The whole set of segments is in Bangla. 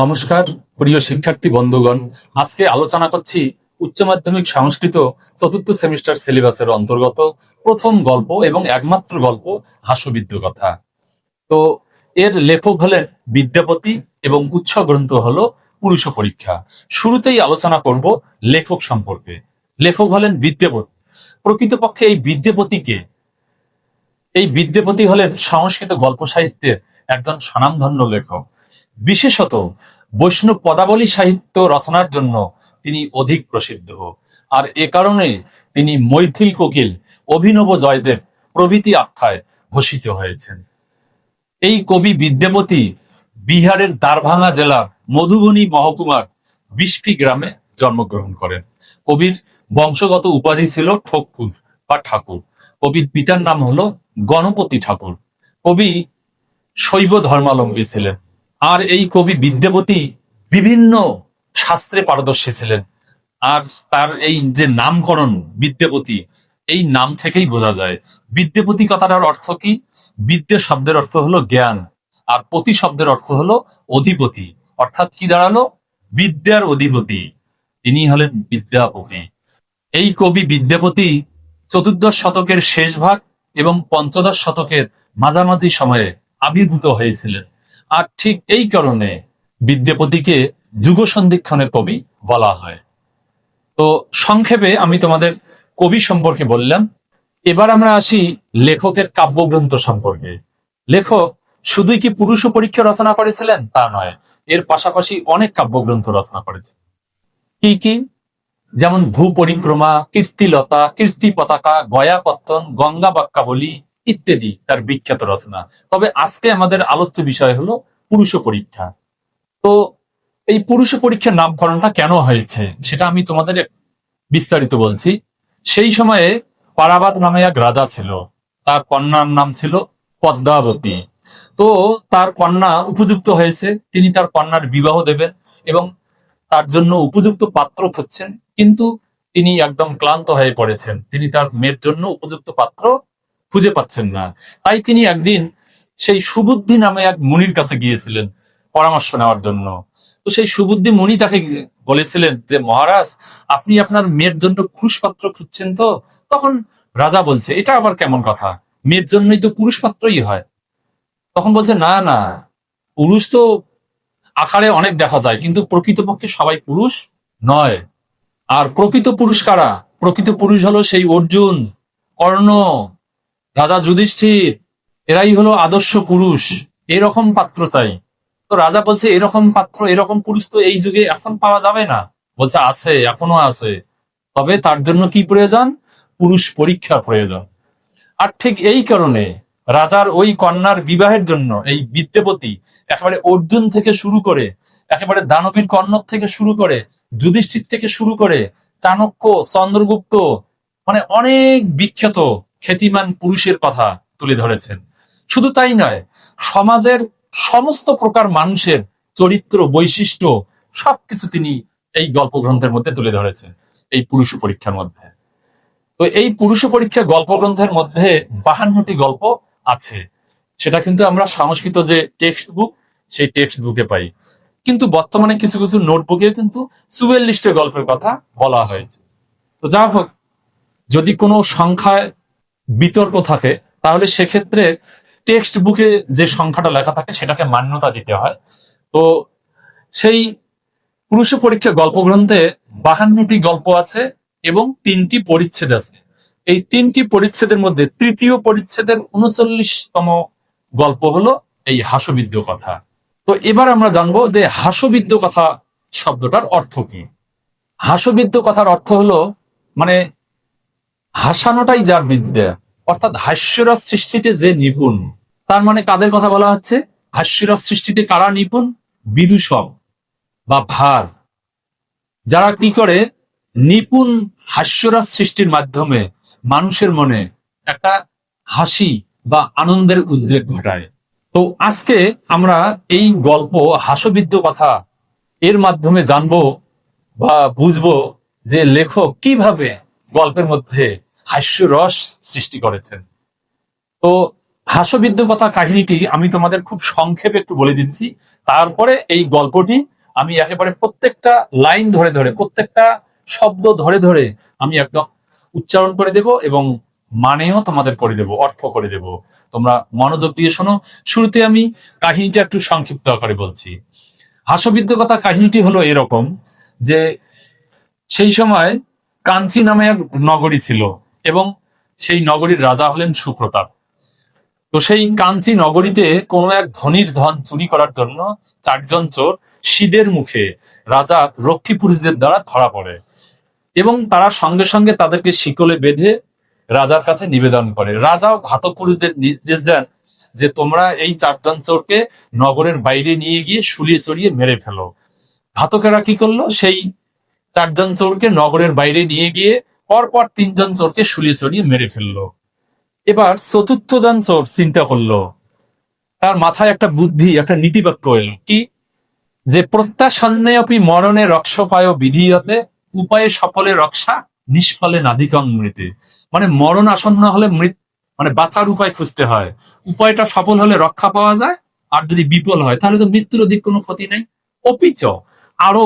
নমস্কার, প্রিয় শিক্ষার্থী বন্ধুগণ। আজকে আলোচনা করছি উচ্চ মাধ্যমিক সংস্কৃত চতুর্থ সেমিস্টার সিলেবাসের অন্তর্গত প্রথম গল্প এবং একমাত্র গল্প হাস্যবিদ্য কথা। তো এর লেখক হলেন বিদ্যাপতি এবং উৎস গ্রন্থ হলো পুরুষ পরীক্ষা। শুরুতেই আলোচনা করব লেখক সম্পর্কে। লেখক হলেন বিদ্যাপতি। প্রকৃতপক্ষে এই বিদ্যাপতিকে, এই বিদ্যাপতি হলেন সংস্কৃত গল্প সাহিত্যের একজন স্বনামধন্য লেখক। বিশেষত বৈষ্ণব পদাবলী সাহিত্য রচনার জন্য তিনি অধিক প্রসিদ্ধ। আর এ কারণে তিনি মৈথিল কোকিল, অভিনব জয়দেব প্রভৃতি আখ্যায় ভূষিত হয়েছেন। এই কবি বিদ্যাপতি বিহারের দ্বারভাঙা জেলার মধুবনী মহকুমার বিস্ফি গ্রামে জন্মগ্রহণ করেন। কবির বংশগত উপাধি ছিল ঠকুর বা ঠাকুর। কবির পিতার নাম হলো গণপতি ঠাকুর। কবি শৈব ধর্মাবলম্বী ছিলেন। আর এই কবি বিদ্যাপতি বিভিন্ন শাস্ত্রে পারদর্শী ছিলেন। আর তার এই যে নামকরণ বিদ্যাপতি এই নাম থেকেই বোঝা যায়। বিদ্যাপতি কথাটার অর্থ কি? বিদ্যা শব্দের অর্থ হলো জ্ঞান, আর পতি শব্দের অর্থ হলো অধিপতি। অর্থাৎ কি দাঁড়াল? বিদ্যার অধিপতি। তিনি হলেন বিদ্যাপতি। এই কবি বিদ্যাপতি চতুর্দশ শতকের শেষ ভাগ এবং পঞ্চদশ শতকের মাঝামাঝি সময়ে আবির্ভূত হয়েছিলেন। আর ঠিক এই কারণে বিদ্যাপতিকে যুগ সন্ধিক্ষণের কবি বলা হয়। তো সংক্ষেপে আমি তোমাদের কবি সম্পর্কে বললাম। এবার আমরা আসি লেখকের কাব্যগ্রন্থ সম্পর্কে। লেখক শুধুই কি পুরুষ পরীক্ষা রচনা করেছিলেন? তা নয়, এর পাশাপাশি অনেক কাব্যগ্রন্থ রচনা করেছেন কি কি? যেমন ভূ পরিক্রমা কীর্তিলতা কীর্তি পতাকা গয়াপত্তন, গঙ্গা বাক্যাবলী ইত্যাদি, তার বিখ্যাত রচনা। তবে আজকে আমাদের আলোচ্য বিষয় হলো পুরুষ পরীক্ষা। তো এই পুরুষ পরীক্ষার নামকরণটা কেন হয়েছে, সেটা আমি তোমাদের বিস্তারিত বলছি। সেই সময়ে পারাবাদ নামে এক রাজা ছিল, তার কন্যার নাম ছিল পদ্মাবতী। তো তার কন্যা উপযুক্ত হয়েছে, তিনি তার কন্যার বিবাহ দেবেন এবং তার জন্য উপযুক্ত পাত্র খুঁজছেন, কিন্তু তিনি একদম ক্লান্ত হয়ে পড়েছেন। তিনি তার মেয়ের জন্য উপযুক্ত পাত্র খুঁজে পাচ্ছেন না। তাই তিনি একদিন সেই সুবুদ্ধি নামে এক মুনির কাছে গিয়েছিলেন পরামর্শ নেওয়ার জন্য। তো সেই সুবুদ্ধি মুনি তাকে বলেছিলেন যে, মহারাজ, আপনি আপনার মেয়ের জন্য পুরুষ পাত্র খুঁজছেন তো? তখন রাজা বলছে, এটা আবার কেমন কথা? মেয়ের জন্যই তো পুরুষ পাত্রই হয়। তখন বলছে, না না, পুরুষ তো আকারে অনেক দেখা যায়, কিন্তু প্রকৃতপক্ষে সবাই পুরুষ নয়। আর প্রকৃত পুরুষ কারা? প্রকৃত পুরুষ হলো সেই অর্জুন, কর্ণ রাজা যুধিষ্ঠির, এরাই হলো আদর্শ পুরুষ, এরকম পাত্র চাই। তো রাজা বলছে, এরকম পাত্র, এরকম পুরুষ তো এই যুগে এখন পাওয়া যাবে না। বলছে, আছে, এখনও আছে। তবে তার জন্য কি প্রয়োজন? পুরুষ পরীক্ষার প্রয়োজন। আর ঠিক এই কারণে রাজার ওই কন্যার বিবাহের জন্য এই বিদ্যাপতি একেবারে অর্জুন থেকে শুরু করে, একেবারে দানবীর কর্ণক থেকে শুরু করে, যুধিষ্ঠির থেকে শুরু করে, চাণক্য, চন্দ্রগুপ্ত মানে অনেক বিখ্যাত খ্যাতিমান পুরুষের কথা তুলে ধরেছেন। শুধু তাই নয়, সমাজের সমস্ত প্রকার মানুষের চরিত্র, বৈশিষ্ট্য, সবকিছু তিনি এই গল্প গ্রন্থের মধ্যে তুলে ধরেছেন, এই পুরুষ পরীক্ষার মধ্যে। তো এই পুরুষ পরীক্ষা গল্প গ্রন্থের মধ্যে বাহান্নটি গল্প আছে। সেটা কিন্তু আমরা সংস্কৃত যে টেক্সট বুক সেই টেক্সট বুকে পাই। কিন্তু বর্তমানে কিছু কিছু নোটবুকে কিন্তু চুয়াল্লিশটি গল্পের কথা বলা হয়েছে। তো যা হোক, যদি কোনো সংখ্যায় বিতর্ক থাকে, তাহলে সেক্ষেত্রে টেক্সট বুকে যে সংখ্যাটা লেখা থাকে, সেটাকে মান্যতা দিতে হয়। তো সেই পুরুষ পরীক্ষা গল্প গ্রন্থে বাহান্নটি গল্প আছে এবং তিনটি পরিচ্ছেদ আছে। এই তিনটি পরিচ্ছেদের মধ্যে তৃতীয় পরিচ্ছেদের উনচল্লিশতম গল্প হলো এই হাসবিদ্য কথা। তো এবার আমরা জানব যে হাসবিদ্য কথা শব্দটার অর্থ কি? হাসবিদ্য কথার অর্থ হলো মানে হাসানোটাই যার বিদ্যা। অর্থাৎ হাস্যরস সৃষ্টিতে যে নিপুণ, তার মানে কাদের কথা বলা হচ্ছে? হাস্যরস সৃষ্টিতে কারা নিপুণ? বিদূষক বা ভার। যারা কি করে? নিপুণ হাস্যরস সৃষ্টির মাধ্যমে মানুষের মনে একটা হাসি বা আনন্দের উদ্রেক ঘটায়। তো আজকে আমরা এই গল্প হাসবিদ্য কথা এর মাধ্যমে জানব বা বুঝব যে লেখক কীভাবে গল্পের মধ্যে হাস্যরস সৃষ্টি করেছেন। তো হাস্যবিদ্য কথা কাহিনীটি আমি তোমাদের খুব সংক্ষেপে একটু বলে দিচ্ছি। তারপরে এই গল্পটি আমি একেবারে প্রত্যেকটা লাইন ধরে ধরে, প্রত্যেকটা শব্দ ধরে ধরে আমি একদম উচ্চারণ করে দেব এবং মানেও তোমাদের করে দেব, অর্থ করে দেব। তোমরা মনোযোগ দিয়ে শোনো। শুরুতে আমি কাহিনীটা একটু সংক্ষিপ্ত আকারে বলছি। হাস্যবিদ্যকতা কাহিনীটি হলো এরকম যে সেই সময় কাঞ্চি নামে এক নগরী ছিল। এবং সেই নগরীর রাজা হলেন সুপ্রতাপ। তো সেই কাঞ্চি নগরীতে কোনো এক ধনির ধন চুরি করার জন্য চারজন চোর শীদের মুখে রাজা রক্ষী পুরুষদের দ্বারা ধরা পড়ে এবং তারা সঙ্গে সঙ্গে তাদেরকে শিকলে বেঁধে রাজার কাছে নিবেদন করে। রাজাও ঘাতক পুরুষদের নির্দেশ দেন যে তোমরা এই চারজন চোরকে নগরের বাইরে নিয়ে গিয়ে শুলিয়ে চড়িয়ে মেরে ফেলো। ঘাতকেরা কি করল? সেই চারজন চোরকে নগরের বাইরে নিয়ে গিয়ে পরপর তিনজন চোরকে শুলিয়ে চড়িয়ে মেরে ফেলল। এবার চতুর্থ জন চোর চিন্তা করল। তার মাথায় একটা বুদ্ধি, একটা নীতিবাক্য এলো কি, যে প্রত্যাসন্নে অপি মরণে রক্ষপায় বিধিয়তে, উপায়ে সফলে রক্ষা, নিষ্ফলে নাধিকং মৃতে। মানে মরণ আসন্ন হলে মৃত মানে বাঁচার উপায় খুঁজতে হয়। উপায়টা সফল হলে রক্ষা পাওয়া যায়, আর যদি বিফল হয়, তাহলে তো মৃত্যুর অধিক কোনো ক্ষতি নেই। অপিচ। আরও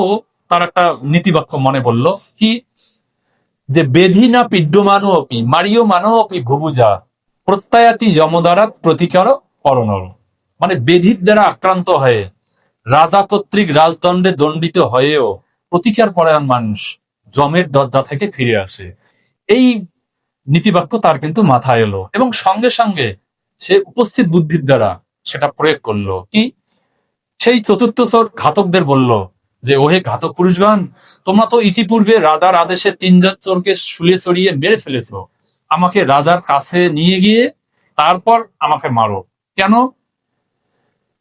তার একটা নীতিবাক্য মনে বলল কি যে বেধি না পিড্যমানো অপি, মারিও মানো অপি ভুবুজা প্রত্যায়াতি যমদ্বারা প্রতিকার করণর মানে বেধির দ্বারা আক্রান্ত হয়ে, রাজা কর্তৃক রাজদণ্ডে দণ্ডিত হয়েও প্রতিকার পরায়ণ মানুষ জমের দরজা থেকে ফিরে আসে। এই নীতিবাক্য তার কিন্তু মাথায় এলো এবং সঙ্গে সঙ্গে সে উপস্থিত বুদ্ধির দ্বারা সেটা প্রয়োগ করল। কি? সেই চতুর্থ চোর ঘাতকদের বলল যে, ওহে ঘাতক পুরুষগণ, তোমরা তো ইতিপূর্বে রাজার আদেশে তিনজন চোরকে শুলিয়ে চড়িয়ে মেরে ফেলেছো। আমাকে রাজার কাছে নিয়ে গিয়ে তারপর আমাকে মারো। কেন?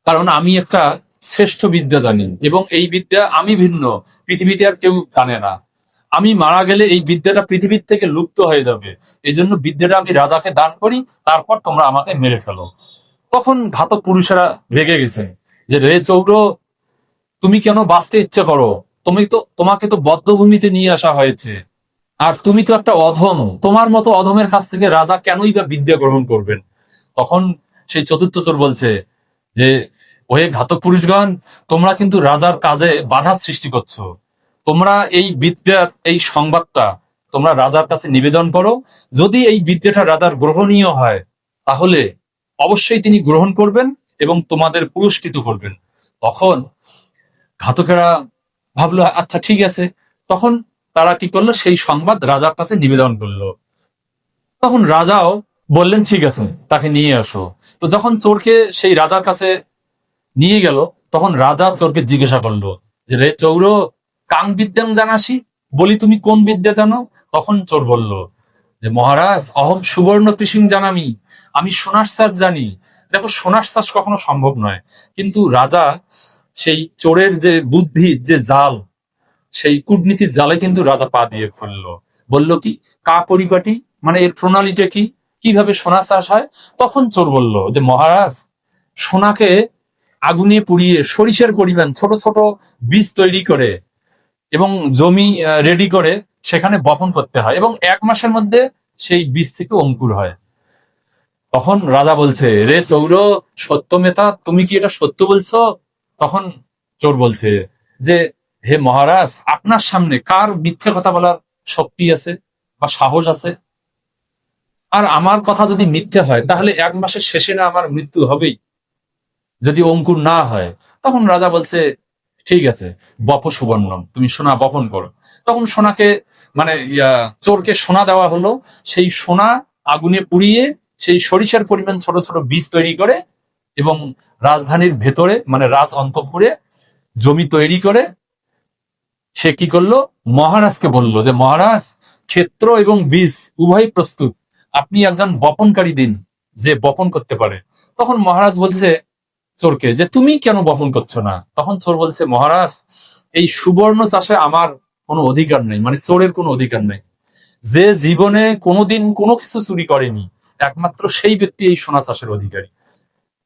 কারণ আমি একটা শ্রেষ্ঠ বিদ্যা জানি এবং এই বিদ্যা আমি ভিন্ন, পৃথিবীতে আর কেউ জানে না। আমি মারা গেলে এই বিদ্যাটা পৃথিবীর থেকে লুপ্ত হয়ে যাবে। এই জন্য বিদ্যাটা আমি রাজাকে দান করি, তারপর তোমরা আমাকে মেরে ফেলো। তখন ঘাতক পুরুষেরা রেগে গেছে যে, রে চৌর তুমি কেন বাঁচতে ইচ্ছে করো? তুমি তো, তোমাকে তো বদ্ধভূমিতে নিয়ে আসা হয়েছে। আর তুমি তো একটা অধম। তোমার মতো অধমের কাছ থেকে রাজা কেনই বা বিদ্যা গ্রহণ করবেন? তখন সেই চতুর্থ চোর বলছে যে, ওহে ঘাতক পুরুষগণ, তোমরা কিন্তু রাজার কাজে বাধা সৃষ্টি করছ। তোমরা এই বিদ্যার এই সংবাদটা তোমরা রাজার কাছে নিবেদন করো। যদি এই বিদ্যাটা রাজার গ্রহণীয় হয়, তাহলে অবশ্যই তিনি গ্রহণ করবেন এবং তোমাদের পুরস্কৃত করবেন। তখন ঘাতকেরা ভাবলো আচ্ছা ঠিক আছে। তখন তারা কি করল? সেই সংবাদ রাজার কাছে নিবেদন করল। তখন রাজাও বললেন, ঠিক আছে, তাকে নিয়ে আসো। তো যখন চোরকে সেই রাজার কাছে নিয়ে গেল, তখন রাজা চোরকে জিজ্ঞাসা করল যে, রে চৌর, কাং বিদ্যাং জানাসি? বলি তুমি কোন বিদ্যা জানো? তখন চোর বলল, যে, মহারাজ, অহম সুবর্ণ কৃষিং জানামি। আমি সোনার চাষ জানি। দেখো সোনার চাষ কখনো সম্ভব নয়। কিন্তু রাজা সেই চোরের যে বুদ্ধি, যে জাল, সেই কূটনীতির জালে কিন্তু রাজা পা দিয়ে ফেলল। বলল কি, কা পরিপাটি? মানে এর প্রণালীটা কি? কীভাবে সোনা চাষ হয়? তখন চোর বলল যে, মহারাজ, সোনাকে আগুনে পুড়িয়ে সরিষার পরিমাণ ছোট ছোট বীজ তৈরি করে এবং জমি রেডি করে সেখানে বপন করতে হয় এবং এক মাসের মধ্যে সেই বীজ থেকে অঙ্কুর হয়। তখন রাজা বলছে, রে চৌর সত্যমেতা তুমি কি এটা সত্য বলছো? তখন চোর বলছে যে, হে মহারাজ, আপনার সামনে কার মিথ্যে কথা বলার শক্তি আছে বা সাহস আছে? আর আমার কথা যদি মিথ্যে হয়, তাহলে এক মাসের শেষে না আমার মৃত্যু হবেই। যদি অঙ্কুর না হয়, তখন রাজা বলছে, ঠিক আছে, বপ সুবর্ণম, তুমি সোনা বপন করো। তখন সোনাকে মানে চোরকে সোনা দেওয়া হলো। সেই সোনা আগুনে পুড়িয়ে, সেই সরিষার পরিমাণ ছোট ছোট বীজ তৈরি করে এবং রাজধানীর ভেতরে মানে রাজ অন্তপুরে জমি তৈরি করে, সে কি করল? মহারাজকে বলল যে, মহারাজ, ক্ষেত্র এবং বীজ উভয় প্রস্তুত। আপনি একজন বপনকারী দিন যে বপন করতে পারে। তখন মহারাজ বলছে চোরকে যে, তুমি কেন বপন করছ না? তখন চোর বলছে, মহারাজ, এই সুবর্ণ চাষে আমার কোনো অধিকার নেই মানে চোরের কোনো অধিকার নেই। যে জীবনে কোনোদিন কোনো কিছু চুরি করেনি, একমাত্র সেই ব্যক্তি এই সোনা চাষের অধিকারী।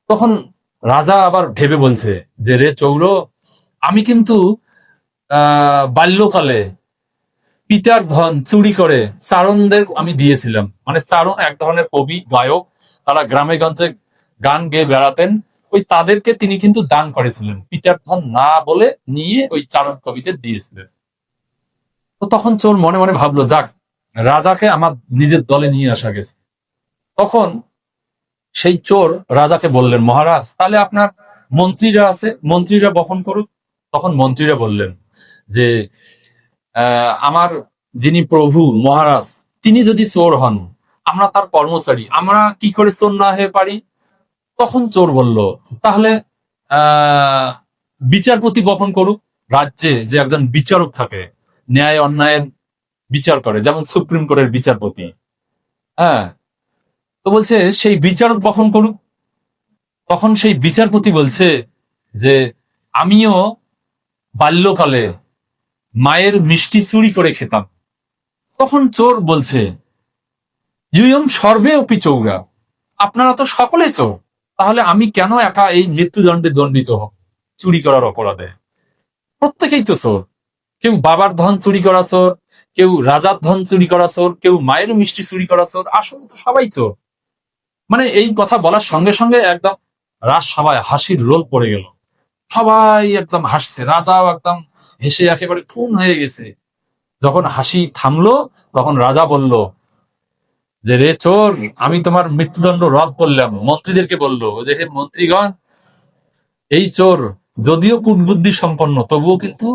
তখন রাজা আবার ভেবে বলছে যে, রে চৌর, আমি কিন্তু বাল্যকালে পিতার ধন চুরি করে চারণদের আমি দিয়েছিলাম। মানে চারণ এক ধরনের কবি, গায়ক, তারা গ্রামে গঞ্জে গান গেয়ে বেড়াতেন। ওই তাদেরকে তিনি কিন্তু দান করেছিলেন, পিতার ধন না বলে নিয়ে ওই চারণ কবিতে দিয়েছিলেন। তো তখন চোর মনে মনে ভাবলো, যাক, রাজাকে আমার নিজের দলে নিয়ে আসা গেছে। তখন সেই চোর রাজাকে বললেন, মহারাজ, তাহলে আপনার মন্ত্রীরা আছে, মন্ত্রীরা বহন করুক? তখন মন্ত্রীরা বললেন যে আমার যিনি প্রভু, মহারাজ, তিনি যদি চোর হন, আমরা তার কর্মচারী, আমরা কি করে চোর না হয়ে পারি? তখন চোর বলল, তাহলে বিচারপতি বপন করুক, রাজ্যে যে একজন বিচারক থাকে, ন্যায় অন্যায়ের বিচার করে, যেমন সুপ্রিম কোর্টের বিচারপতি। হ্যাঁ তো বলছে, সেই বিচারক বপন করুক? তখন সেই বিচারপতি বলছে যে, আমিও বাল্যকালে মায়ের মিষ্টি চুরি করে খেতাম। তখন চোর বলছে ইউয়ম সর্বে অপি চৌরা, আপনারা তো সকলে চোর, তাহলে আমি কেন একা এই মৃত্যুদণ্ডে দণ্ডিত হব, চুরি করার অপরাধে? প্রত্যেকেই তো চোর। কেউ বাবার ধন চুরি করা চোর, কেউ রাজার ধন চুরি করা চোর, কেউ মায়ের মিষ্টি চুরি করা চোর, আসলে তো সবাই চোর। মানে এই কথা বলার সঙ্গে সঙ্গে একদম রাজসভায় হাসির রোল পড়ে গেল। সবাই একদম হাসছে, রাজাও একদম হেসে একেবারে খুন হয়ে গেছে। যখন হাসি থামলো, তখন রাজা বলল, যে রে চোর, আমি তোমার মৃত্যুদণ্ড রদ করলাম। মন্ত্রীদেরকে বলল, যে হে মন্ত্রীগণ, এই চোর যদিও কুটবুদ্ধি সম্পন্ন, তবুও কিন্তু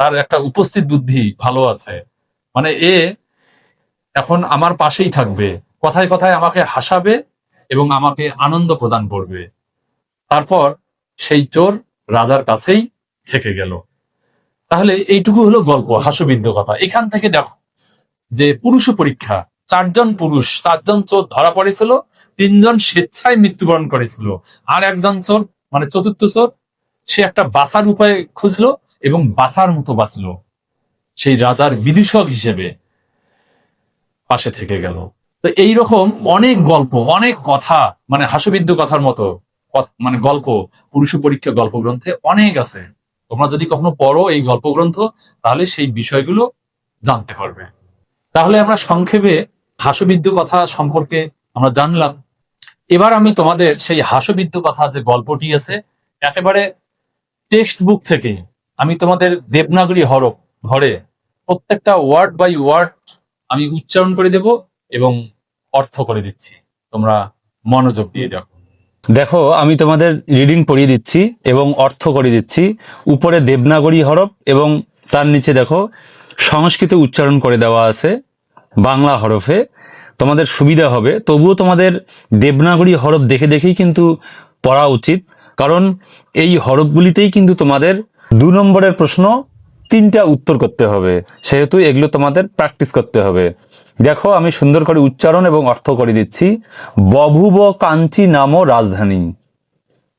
তার একটা উপস্থিত বুদ্ধি ভালো আছে। মানে এ এখন আমার পাশেই থাকবে, কথায় কথায় আমাকে হাসাবে এবং আমাকে আনন্দ প্রদান করবে। তারপর সেই চোর রাজার কাছেই থেকে গেল। তাহলে এইটুকু হলো গল্প হাস্যবিদ্য কথা। এখান থেকে দেখো যে পুরুষ পরীক্ষা, চারজন পুরুষ, চারজন চোর ধরা পড়েছিল, তিনজন স্বেচ্ছায় মৃত্যুবরণ করেছিল। আর একজন চোর মানে চতুর্থ চোর, সে একটা বাঁচার উপায় খুঁজলো এবং বাঁচার মতো বাঁচলো। সেই রাজার বিদূষক হিসেবে পাশে থেকে গেল। তো এইরকম অনেক গল্প, অনেক কথা মানে হাস্যবিদ্য কথার মতো মানে গল্প, পুরুষ পরীক্ষা গল্প গ্রন্থে অনেক আছে। তোমরা যদি কখনো পড়ো এই গল্প গ্রন্থ তাহলে সেই বিষয়গুলো জানতে পারবে। তাহলে আমরা সংক্ষেপে হাস্যবিদ্য কথা সম্পর্কে আমরা জানলাম। এবার আমি তোমাদের সেই হাস্যবিদ্য কথা যে গল্পটি আছে, একেবারে টেক্সট বুক থেকে আমি তোমাদের দেবনাগরী হরফ ধরে প্রত্যেকটা ওয়ার্ড বাই ওয়ার্ড আমি উচ্চারণ করে দেব। এবং অর্থ করে দিচ্ছি। তোমরা মনোযোগ দিয়ে দেখো। দেখো, আমি তোমাদের রিডিং পড়িয়ে দিচ্ছি এবং অর্থ করে দিচ্ছি। উপরে দেবনাগরী হরফ এবং তার নিচে দেখো, সংস্কৃত উচ্চারণ করে দেওয়া আছে বাংলা হরফে। তোমাদের সুবিধা হবে। তবুও তোমাদের দেবনাগরী হরফ দেখে দেখেই কিন্তু পড়া উচিত। কারণ এই হরফগুলিতেই কিন্তু তোমাদের দু নম্বরের প্রশ্ন তিনটা উত্তর করতে হবে। সেহেতু এগুলো তোমাদের প্র্যাকটিস করতে হবে। দেখো, আমি সুন্দর করে উচ্চারণ এবং অর্থ করে দিচ্ছি। বভুব কাঞ্চি নামও রাজধানী।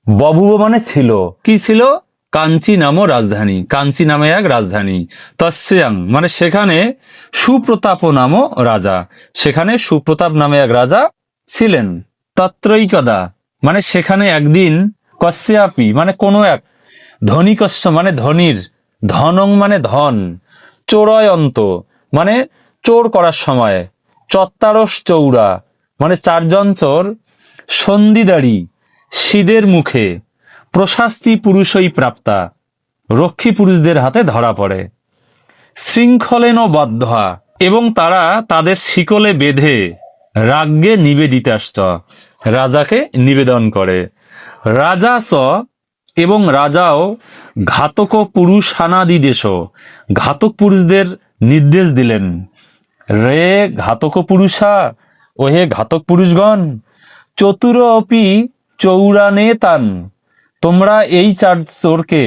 বভুব মানে ছিল। কি ছিল? কাঞ্চি নামও রাজধানী। কাঞ্চি নামে এক রাজধানী। তস্যাং মানে সেখানে সুপ্রতাপ নামও রাজা। সেখানে সুপ্রতাপ নামে এক রাজা ছিলেন। তত্রৈকদা মানে সেখানে একদিন কশ্যপি মানে কোনো এক। ধনিকস্য মানে ধনির। ধনং মানে ধন। চোরয়ন্ত মানে চোর করার সময় চত্তারস চৌরা মানে চারজন চোর সন্ধিদারি সিদের মুখে, প্রশাস্তি পুরুষই প্রাপ্তা, রক্ষী পুরুষদের হাতে ধরা পড়ে। শৃঙ্খলেন বদ্ধা এবং তারা তাদের শিকলে বেঁধে রাজ্ঞে নিবেদিতাশ্চ রাজাকে নিবেদন করে। রাজা স এবং রাজাও ঘাতক পুরুষ হানাদি দেশ ঘাতক পুরুষদের নির্দেশ দিলেন। রে ঘাতক পুরুষা ও হে ঘাতক পুরুষগণ, চতুর অপি চৌরানে তান, তোমরা এই চার চোরকে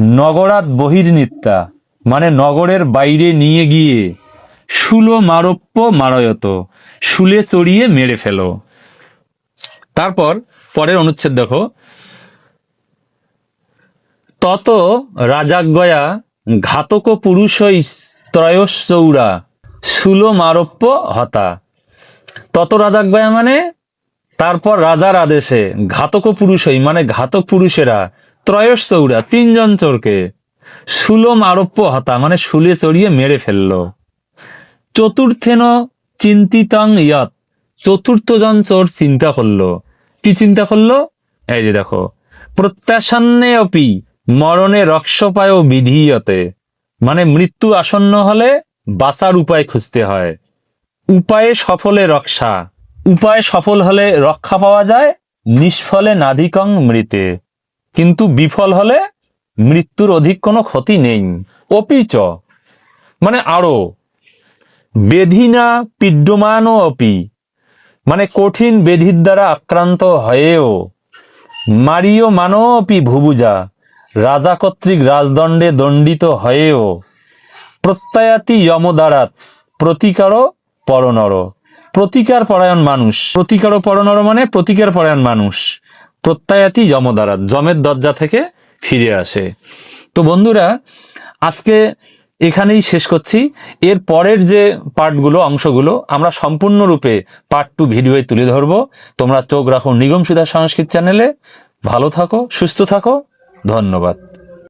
নগরাত বহির্নিত্যা মানে নগরের বাইরে নিয়ে গিয়ে শুলো মারপ্য মারয়ত, শুলে চড়িয়ে মেরে ফেলো। তারপর পরের অনুচ্ছেদ দেখো। তত রাজাজ্ঞয়া ঘাতক পুরুষ ত্রয়শৌরা শুলো মারপ্য হতা। তত রাজাজ্ঞয়া মানে তারপর রাজার আদেশে ঘাতক পুরুষই মানে ঘাতক পুরুষেরা, ত্রয়শ চৌরা, তিনজন চোরকে সুলম আরোপ্য হতা মানে শুলে চড়িয়ে মেরে ফেলল। চতুর্থেন চিন্তিতাং ইয়ত চতুর্থ জন চোর চিন্তা করল। কি চিন্তা করল? এই যে দেখো, প্রত্যাশান্নে অপি, মরণে রক্ষপায় বিধীয়তে মানে মৃত্যু আসন্ন হলে বাঁচার উপায় খুঁজতে হয়। উপায়ে সফলে রক্ষা। উপায়ে সফল হলে রক্ষা পাওয়া যায়, নিষ্ফলে নাধিকং মৃতে। কিন্তু বিফল হলে মৃত্যুর অধিক কোনো ক্ষতি নেই। অপিচ। মানে আরও। বেধিনা পিড্যমানও অপি। মানে কঠিন বেধির দ্বারা আক্রান্ত হয়েও। মারিও মানবী ভুবুজা রাজা কর্তৃক রাজদণ্ডে দণ্ডিত হয়েও। প্রত্যয়াতি যমদারাত, প্রতিকারও পরনর। প্রতিকার পরায়ণ মানুষ। প্রতিকারও পরনর মানে প্রতিকার পরায়ণ মানুষ। প্রত্যয়াতি যমদারাত, যমের দরজা থেকে ফিরে আসে। তো বন্ধুরা, আজকে এখানেই শেষ করছি। এর পরের যে পার্টগুলো অংশগুলো, আমরা সম্পূর্ণরূপে পার্ট টু ভিডিওয়ে তুলে ধরবো। তোমরা চোখ রাখো নিগম সুধা সংস্কৃত চ্যানেলে। ভালো থাকো, সুস্থ থাকো। ধন্যবাদ।